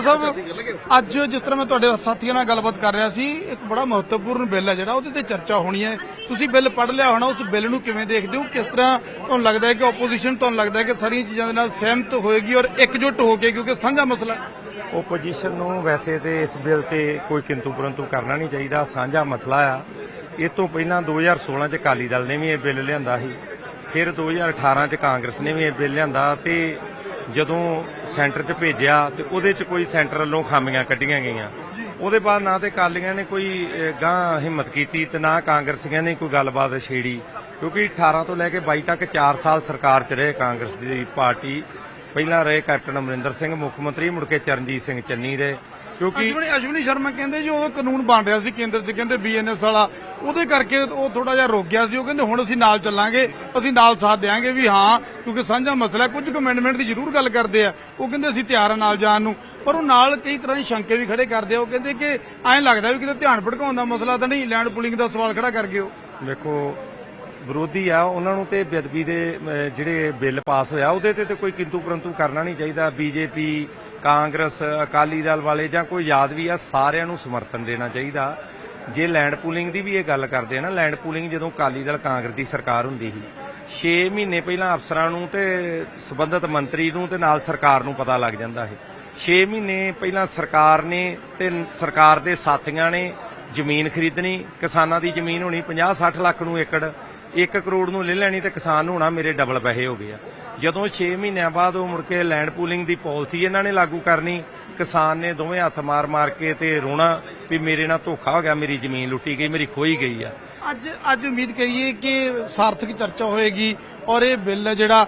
Speaker ਸਾਹਿਬ, ਅੱਜ ਜਿਸ ਤਰ੍ਹਾਂ ਮੈਂ ਤੁਹਾਡੇ ਸਾਥੀਆਂ ਨਾਲ ਗੱਲਬਾਤ ਕਰ ਰਿਹਾ ਸੀ, ਇੱਕ ਬੜਾ ਮਹੱਤਵਪੂਰਨ ਬਿੱਲ ਹੈ ਜਿਹੜਾ ਉਹਦੇ ਤੇ ਚਰਚਾ ਹੋਣੀ ਹੈ। ਤੁਸੀਂ ਬਿੱਲ ਪੜ੍ਹ ਲਿਆ ਹੋਣਾ, ਉਸ ਬਿੱਲ ਨੂੰ ਕਿਵੇਂ ਦੇਖਦੇ ਹੋ? ਕਿਸ ਤਰ੍ਹਾਂ ਤੁਹਾਨੂੰ ਲੱਗਦਾ ਹੈ ਕਿ ਆਪੋਜੀਸ਼ਨ ਤੁਹਾਨੂੰ ਲੱਗਦਾ ਹੈ ਕਿ ਸਾਰੀਆਂ ਚੀਜ਼ਾਂ ਦੇ ਨਾਲ ਸਹਿਮਤ ਹੋਏਗੀ ਔਰ ਇਕਜੁੱਟ ਹੋ ਕੇ, ਕਿਉਂਕਿ ਸਾਂਝਾ ਮਸਲਾ ਹੈ। ਓਪੋਜੀਸ਼ਨ ਨੂੰ ਵੈਸੇ ਤੇ ਇਸ ਬਿੱਲ ਤੇ ਕੋਈ ਕਿੰਤੂ ਪਰੰਤੂ ਕਰਨਾ ਨਹੀਂ ਚਾਹੀਦਾ, ਸਾਂਝਾ ਮਸਲਾ ਆ। ਇਹ ਤੋਂ ਪਹਿਲਾਂ 2016 ਚ ਅਕਾਲੀ ਦਲ ਨੇ ਵੀ ਇਹ ਬਿੱਲ ਲਿਆਂਦਾ ਸੀ, ਫਿਰ 2018 ਚ ਕਾਂਗਰਸ ਨੇ ਵੀ ਇਹ ਬਿੱਲ ਲਿਆਂਦਾ ਤੇ ਜਦੋਂ ਸੈਂਟਰ 'ਚ ਭੇਜਿਆ ਤੇ ਉਹਦੇ 'ਚ ਕੋਈ ਸੈਂਟਰ ਵੱਲੋਂ ਖਾਮੀਆਂ ਕੱਢੀਆਂ ਗਈਆਂ। ਉਹਦੇ ਬਾਅਦ ਨਾ ਤੇ ਅਕਾਲੀਆਂ ਨੇ ਕੋਈ ਗਾਂਹ ਹਿੰਮਤ ਕੀਤੀ ਤੇ ਨਾ ਕਾਂਗਰਸੀਆਂ ਨੇ ਕੋਈ ਗੱਲਬਾਤ ਛੇੜੀ। ਕਿਉਂਕਿ 18 ਤੋਂ ਲੈ ਕੇ 22 ਤੱਕ 4 ਸਾਲ ਸਰਕਾਰ 'ਚ ਰਹੇ ਕਾਂਗਰਸ ਦੀ ਪਾਰਟੀ। ਪਹਿਲਾਂ ਰਹੇ ਕੈਪਟਨ ਅਮਰਿੰਦਰ ਸਿੰਘ ਮੁੱਖ ਮੰਤਰੀ ਮੁੜ ਕੇ ਚਰਨਜੀਤ ਸਿੰਘ ਚੰਨੀ ਦੇ। ਕਿਉਂਕਿ ਅਸ਼ਵਨੀ ਅਸ਼ਵਨੀ ਸ਼ਰਮਾ ਕਹਿੰਦੇ ਜੀ ਉਹ ਕਾਨੂੰਨ ਬਣ ਰਿਹਾ ਸੀ ਕੇਂਦਰ 'ਚ ਕਹਿੰਦੇ ਬੀਐਨਐਸ ਵਾਲਾ। ਉਹਦੇ ਕਰਕੇ ਉਹ ਥੋੜਾ ਜਿਹਾ ਰੁਕ ਗਿਆ ਸੀ। ਉਹ ਕਹਿੰਦੇ ਹੁਣ ਅਸੀਂ ਨਾਲ ਚੱਲਾਂਗੇ ਅਸੀਂ ਨਾਲ ਸਾਥ ਦੇਵਾਂਗੇ ਵੀ ਹਾਂ ਕਿਉਂਕਿ ਸਾਂਝਾ ਮਸਲਾ। ਕੁਝ ਕਮੈਂਡਮੈਂਟ ਦੀ ਜ਼ਰੂਰ ਗੱਲ ਕਰਦੇ ਆ। ਉਹ ਕਹਿੰਦੇ ਅਸੀਂ ਤਿਆਰ ਆ ਨਾਲ ਜਾਣ ਨੂੰ। ਪਰ ਉਹ ਨਾਲ ਕਈ ਤਰ੍ਹਾਂ ਦੀ ਸ਼ੰਕੇ ਵੀ ਖੜੇ ਕਰਦੇ ਆ। ਉਹ ਕਹਿੰਦੇ ਕਿ ਐਂ ਲੱਗਦਾ ਵੀ ਕਿਤੇ ਧਿਆਨ ਭਟਕਾਉਣ ਦਾ ਮਸਲਾ ਤਾਂ ਨਹੀਂ ਲੈਂਡ ਪੁਲਿੰਗ ਦਾ ਸਵਾਲ ਖੜਾ ਕਰ ਗਏ ਉਹ। ਵੇਖੋ ਵਿਰੋਧੀ ਆ ਉਹਨਾਂ ਨੂੰ ਤੇ ਬੇਅਦਬੀ ਦੇ ਜਿਹੜੇ ਬਿੱਲ ਪਾਸ ਹੋਇਆ ਉਹਦੇ ਤੇ ਤੇ ਕੋਈ ਕਿੰਤੂ ਪਰੰਤੂ ਕਰਨਾ ਨਹੀਂ ਚਾਹੀਦਾ। ਬੀਜੇਪੀ ਕਾਂਗਰਸ, ਅਕਾਲੀ ਦਲ ਵਾਲੇ ਜਾਂ ਕੋਈ ਯਾਦ ਵੀ ਆ, ਸਾਰਿਆਂ ਨੂੰ ਸਮਰਥਨ ਦੇਣਾ ਚਾਹੀਦਾ। ਜੇ ਲੈਂਡ ਪੂਲਿੰਗ ਦੀ ਵੀ ਇਹ ਗੱਲ ਕਰਦੇ ਆ ਨਾ ਲੈਂਡ ਪੂਲਿੰਗ ਜਦੋਂ ਅਕਾਲੀ ਦਲ, ਕਾਂਗਰਸ ਦੀ ਸਰਕਾਰ ਹੁੰਦੀ ਸੀ 6 ਮਹੀਨੇ ਪਹਿਲਾਂ ਅਫਸਰਾਂ ਨੂੰ ਤੇ ਸਬੰਧਤ ਮੰਤਰੀ ਨੂੰ ਤੇ ਨਾਲ ਸਰਕਾਰ ਨੂੰ ਪਤਾ ਲੱਗ ਜਾਂਦਾ ਹੈ 6 ਮਹੀਨੇ ਪਹਿਲਾਂ ਸਰਕਾਰ ਨੇ ਤੇ ਸਰਕਾਰ ਦੇ ਸਾਥੀਆਂ ਨੇ ਜ਼ਮੀਨ ਖਰੀਦਣੀ, ਕਿਸਾਨਾਂ ਦੀ ਜ਼ਮੀਨ ਹੋਣੀ 50 60 ਲੱਖ ਨੂੰ ਏਕੜ 1 ਕਰੋੜ ਨੂੰ ਲੈ ਲੈਣੀ ਤੇ ਕਿਸਾਨ ਨੂੰ ਹੋਣਾ ਮੇਰੇ ਡਬਲ ਪੈਸੇ ਹੋ ਗਏ ਆ। ਜਦੋਂ 6 ਮਹੀਨਿਆਂ ਬਾਅਦ ਉਹ ਮੁੜ ਕੇ ਲੈਂਡ ਪੂਲਿੰਗ ਦੀ ਪਾਲਿਸੀ ਇਹਨਾਂ ਨੇ ਲਾਗੂ ਕਰਨੀ ਕਿਸਾਨ ਨੇ ਦੋਵੇਂ ਹੱਥ ਮਾਰ ਮਾਰ ਕੇ ਤੇ ਰੋਣਾ ਵੀ ਮੇਰੇ ਨਾਲ ਧੋਖਾ ਹੋ ਗਿਆ ਮੇਰੀ ਜ਼ਮੀਨ ਲੁੱਟੀ ਗਈ ਮੇਰੀ ਖੋਈ ਗਈ ਆ। ਅੱਜ ਅੱਜ ਉਮੀਦ ਕਰੀਏ ਕਿ ਸਾਰਥਕ ਚਰਚਾ ਹੋਏਗੀ ਔਰ ਇਹ ਬਿੱਲ ਜਿਹੜਾ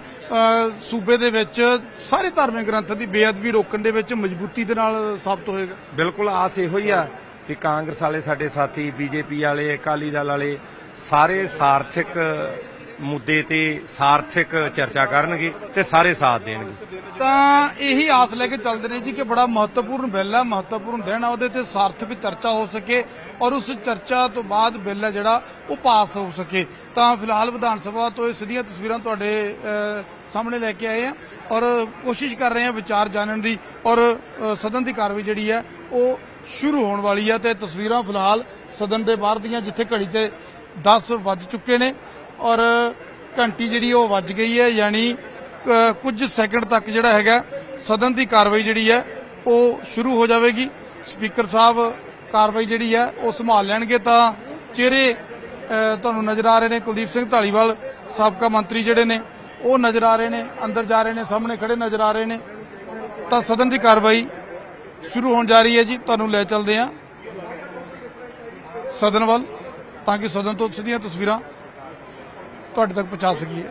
ਸੂਬੇ ਦੇ ਵਿੱਚ ਸਾਰੇ ਧਾਰਮਿਕ ਗ੍ਰੰਥਾਂ ਦੀ ਬੇਅਦਬੀ ਰੋਕਣ ਦੇ ਵਿੱਚ ਮਜ਼ਬੂਤੀ ਦੇ ਨਾਲ ਸਾਬਤ ਹੋਏਗਾ। ਬਿਲਕੁਲ ਆਸ ਇਹੋ ਹੀ ਆ ਕਿ ਕਾਂਗਰਸ ਵਾਲੇ ਸਾਡੇ ਸਾਥੀ ਬੀਜੇਪੀ ਵਾਲੇ ਅਕਾਲੀ ਦਲ ਵਾਲੇ ਸਾਰੇ ਸਾਰਥਿਕ ਮੁੱਦੇ ਤੇ ਸਾਰਥਿਕ ਚਰਚਾ ਕਰਨਗੇ ਤੇ ਸਾਰੇ ਸਾਥ ਦੇਣਗੇ। ਤਾਂ ਇਹੀ ਆਸ ਲੈ ਕੇ ਚੱਲਦੇ ਨੇ ਜੀ ਕਿ ਬੜਾ ਮਹੱਤਵਪੂਰਨ ਬਿੱਲ ਹੈ ਮਹੱਤਵਪੂਰਨ ਦਿਨ ਆ, ਉਹਦੇ ਤੇ ਸਾਰਥਕ ਚਰਚਾ ਹੋ ਸਕੇ ਔਰ ਉਸ ਚਰਚਾ ਤੋਂ ਬਾਅਦ ਬਿੱਲ ਹੈ ਜਿਹੜਾ, ਉਹ ਪਾਸ ਹੋ ਸਕੇ। ਤਾਂ ਫਿਲਹਾਲ ਵਿਧਾਨ ਸਭਾ ਤੋਂ ਇਹ ਸਿੱਧੀਆਂ ਤਸਵੀਰਾਂ ਤੁਹਾਡੇ ਸਾਹਮਣੇ ਲੈ ਕੇ ਆਏ ਆ ਔਰ ਕੋਸ਼ਿਸ਼ ਕਰ ਰਹੇ ਆ ਵਿਚਾਰ ਜਾਣਨ ਦੀ ਔਰ ਸਦਨ ਦੀ ਕਾਰਵਾਈ ਜਿਹੜੀ ਹੈ ਉਹ ਸ਼ੁਰੂ ਹੋਣ ਵਾਲੀ ਹੈ ਤੇ ਤਸਵੀਰਾਂ ਫਿਲਹਾਲ ਸਦਨ ਦੇ ਬਾਹਰ ਦੀਆਂ, ਜਿੱਥੇ ਘੜੀ ਤੇ 10 ਵੱਜ ਚੁੱਕੇ ਨੇ। ਔਰ ਘੰਟੀ ਜਿਹੜੀ ਉਹ ਵੱਜ ਗਈ ਹੈ, ਯਾਨੀ ਕੁਝ ਸੈਕਿੰਡ ਤੱਕ ਜਿਹੜਾ ਹੈਗਾ, ਸਦਨ ਦੀ ਕਾਰਵਾਈ ਜਿਹੜੀ ਹੈ, ਉਹ ਸ਼ੁਰੂ ਹੋ ਜਾਵੇਗੀ। ਸਪੀਕਰ ਸਾਹਿਬ, ਕਾਰਵਾਈ ਜਿਹੜੀ ਹੈ, ਉਹ ਸੰਭਾਲ ਲੈਣਗੇ ਤਾਂ ਚਿਹਰੇ ਤੁਹਾਨੂੰ ਨਜ਼ਰ ਆ ਰਹੇ ਨੇ ਕੁਲਦੀਪ ਸਿੰਘ ਢਾਲੀਵਾਲ ਸਾਬਕਾ ਮੰਤਰੀ ਜਿਹੜੇ ਨੇ, ਉਹ ਨਜ਼ਰ ਆ ਰਹੇ ਨੇ, ਅੰਦਰ ਜਾ ਰਹੇ ਨੇ, ਸਾਹਮਣੇ ਖੜੇ ਨਜ਼ਰ ਆ ਰਹੇ ਨੇ। ਤਾਂ ਸਦਨ ਦੀ ਕਾਰਵਾਈ ਸ਼ੁਰੂ ਹੋਣ ਜਾ ਰਹੀ ਹੈ ਜੀ, ਤੁਹਾਨੂੰ ਲੈ ਚੱਲਦੇ ਹਾਂ। ਸਦਨ ਵੱਲ, ਤਾਂ ਕਿ ਸਦਨ ਤੋਂ ਸਿੱਧੀਆਂ ਤਸਵੀਰਾਂ ਤੁਹਾਡੇ ਤੱਕ ਪਹੁੰਚਾ ਸਕੀਏ।